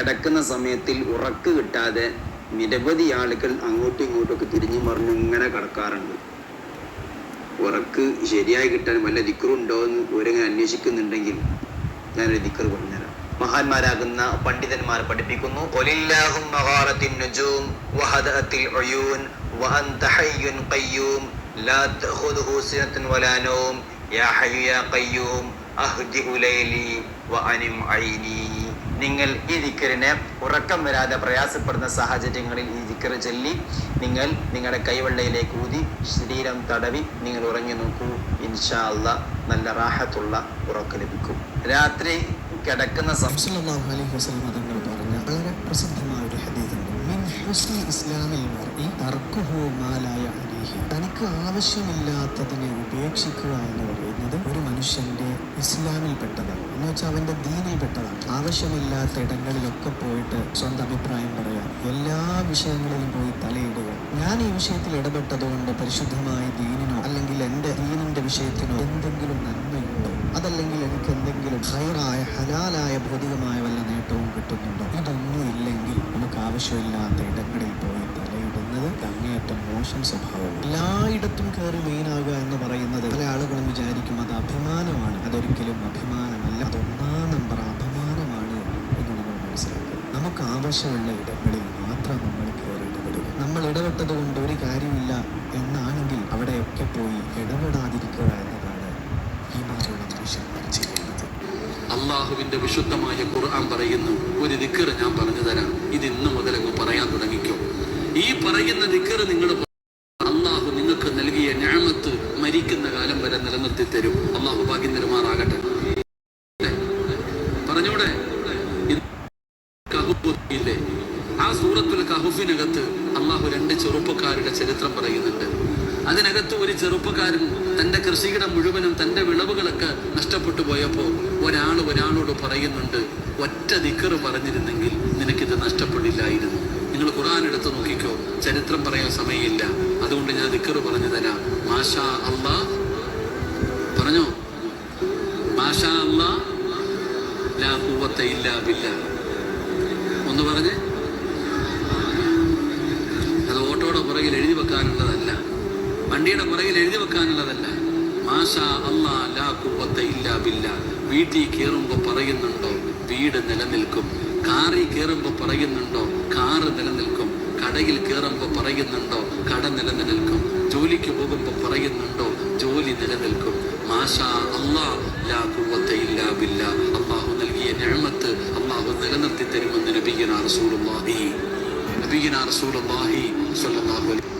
കിടക്കുന്ന സമയത്തിൽ ഉറക്ക് കിട്ടാതെ നിരവധി ആളുകൾ അങ്ങോട്ടും ഇങ്ങോട്ടും ഒക്കെ തിരിഞ്ഞു മറിഞ്ഞു ഇങ്ങനെ കിടക്കാറുണ്ട്. ഉറക്ക് ശരിയായി കിട്ടാൻ വല്ല ദിക്കറുണ്ടോ എന്ന് ഇവരിങ്ങനെ അന്വേഷിക്കുന്നുണ്ടെങ്കിൽ ഞാനൊരു ദിക്കർ പറഞ്ഞുതരാം. മഹാന്മാരാകുന്ന പണ്ഡിതന്മാർ പഠിപ്പിക്കുന്നു "ഒലില്ലാഹും നിങ്ങൾ ഈ ദിക്കറിനെ ഉറക്കം വരാതെ പ്രയാസപ്പെടുന്ന സാഹചര്യങ്ങളിൽ ഈ ദിക്കറ് ചൊല്ലി നിങ്ങൾ നിങ്ങളുടെ കൈവെള്ളയിലേക്ക് ഊതി ശരീരം തടവി നിങ്ങൾ ഉറങ്ങി നോക്കൂ. ഇൻഷാ അല്ല നല്ല റാഹത്തുള്ള ഉറക്കം ലഭിക്കും. രാത്രി കിടക്കുന്ന പറഞ്ഞ ഒരു തനിക്ക് ആവശ്യമില്ലാത്തതിനെ ഉപേക്ഷിക്കുക എന്ന് പറയുന്നത് ഒരു മനുഷ്യന്റെ ഇസ്ലാമിൽ പെട്ടതാണ് എന്ന് വെച്ചാൽ അവന്റെ ദീനിൽ പെട്ടതാണ്. ആവശ്യമില്ലാത്ത ഇടങ്ങളിലൊക്കെ പോയിട്ട് സ്വന്തം അഭിപ്രായം പറയാം. എല്ലാ വിഷയങ്ങളിലും പോയി തലയിടുക. ഞാൻ ഈ വിഷയത്തിൽ ഇടപെട്ടതുകൊണ്ട് പരിശുദ്ധമായ ദീനിനോ അല്ലെങ്കിൽ എന്റെ ദീനിന്റെ വിഷയത്തിനോ എന്തെങ്കിലും നന്മയുണ്ടോ? അതല്ലെങ്കിൽ എനിക്ക് എന്തെങ്കിലും ഹൈറായ ഹലാലായ ഭൗതികമായ വല്ല നേട്ടവും കിട്ടുന്നുണ്ടോ? ഇതൊന്നും ഇല്ലെങ്കിൽ നമുക്ക് ആവശ്യമില്ലാത്ത ഇടങ്ങളിൽ പോയി തലയിടുന്നത് അങ്ങേയറ്റം മോശം സ്വഭാവം എല്ലായിടത്തും കയറി മെയിനാകുക എന്ന് പറയുന്നത് പല ആളുകളും വിചാരിക്കും അത് അഭിമാനമാണ്. അതൊരിക്കലും അഭിമാനമല്ല നമുക്ക് ആവശ്യമുള്ള ഇടങ്ങളിൽ മാത്രം നമ്മൾ കയറി ഇടപെടുക നമ്മൾ ഇടപെട്ടത് കൊണ്ട് ഒരു കാര്യമില്ല എന്നാണെങ്കിൽ അവിടെയൊക്കെ പോയി ഇടപെടാതിരിക്കുക എന്നതാണ് ഈ മാറിയുള്ള മനുഷ്യന്മാർ ചെയ്യുന്നത്. അള്ളാഹുവിന്റെ വിശുദ്ധമായ ഖുർആൻ പറയുന്നു ഒരു ദിക്കർ ഞാൻ പറഞ്ഞു തരാം. ഇത് ഇന്ന് മുതൽ പറയാൻ തുടങ്ങിക്കോ. ഈ പറയുന്ന ദിക്കർ നിങ്ങൾ അള്ളാഹു നിങ്ങൾക്ക് നൽകിയ ഞാമത്ത് മരിക്കുന്ന കാലം വരെ നിലനിർത്തി തരും അള്ളാഹു ഭാഗ്യം തരുമാറാകട്ടെ പറഞ്ഞൂടെ ഇത് ഇല്ലേ ആ സൂറത്തുൽ കഹുഫിനകത്ത് അള്ളാഹു രണ്ട് ചെറുപ്പക്കാരുടെ ചരിത്രം പറയുന്നുണ്ട്. അതിനകത്ത് ഒരു ചെറുപ്പക്കാരൻ തന്റെ കൃഷിയിടം മുഴുവനും തന്റെ വിളവുകളൊക്കെ നഷ്ടപ്പെട്ടു പോയപ്പോൾ ഒരാൾ ഒരാളോട് പറയുന്നുണ്ട് ഒറ്റ ദിക്കറ് പറഞ്ഞിരുന്നെങ്കിൽ നിനക്കിത് നഷ്ടപ്പെടില്ലായിരുന്നു. നിങ്ങൾ ഖുറാൻ എടുത്ത് നോക്കിക്കോ ചരിത്രം പറയാൻ സമയമില്ല. അതുകൊണ്ട് ഞാൻ ദിക്കറ് പറഞ്ഞു തരാം. മാഷാ അള്ളാ പറഞ്ഞോ? മാഷാ അള്ളാ ലാ ഖുവത്ത ഇല്ലാ ബില്ലാ ഒന്ന് പറഞ്ഞ് അത് ഓട്ടോയുടെ പുറകിൽ എഴുതി വെക്കാനുള്ളതല്ല വണ്ടിയുടെ പുറകിൽ എഴുതി വെക്കാനുള്ളതല്ല. മാഷാ അള്ളാ ലാ കുവത്ത ഇല്ലാ ബില്ല. വീട്ടിൽ കയറുമ്പോൾ പറയുന്നുണ്ടോ വീട് നിലനിൽക്കും. കാറിൽ കയറുമ്പോൾ പറയുന്നുണ്ടോ കാറ് നിലനിൽക്കും. കടയിൽ കയറുമ്പോൾ പറയുന്നുണ്ടോ കട നിലനിൽക്കും. ജോലിക്ക് പോകുമ്പോൾ പറയുന്നുണ്ടോ ജോലി നിലനിൽക്കും. മാഷാ അള്ളാ ലാ കുവത്ത ഇല്ലാ ബില്ല. അള്ളാഹു നൽകിയ ഞാമത്ത് അള്ളാഹു നിലനിർത്തി തരുമെന്ന് നബിഗിനാർ റസൂലുള്ളാഹി. നബിഗിനാർ റസൂലുള്ളാഹി സ്വല്ലല്ലാഹു അലൈഹി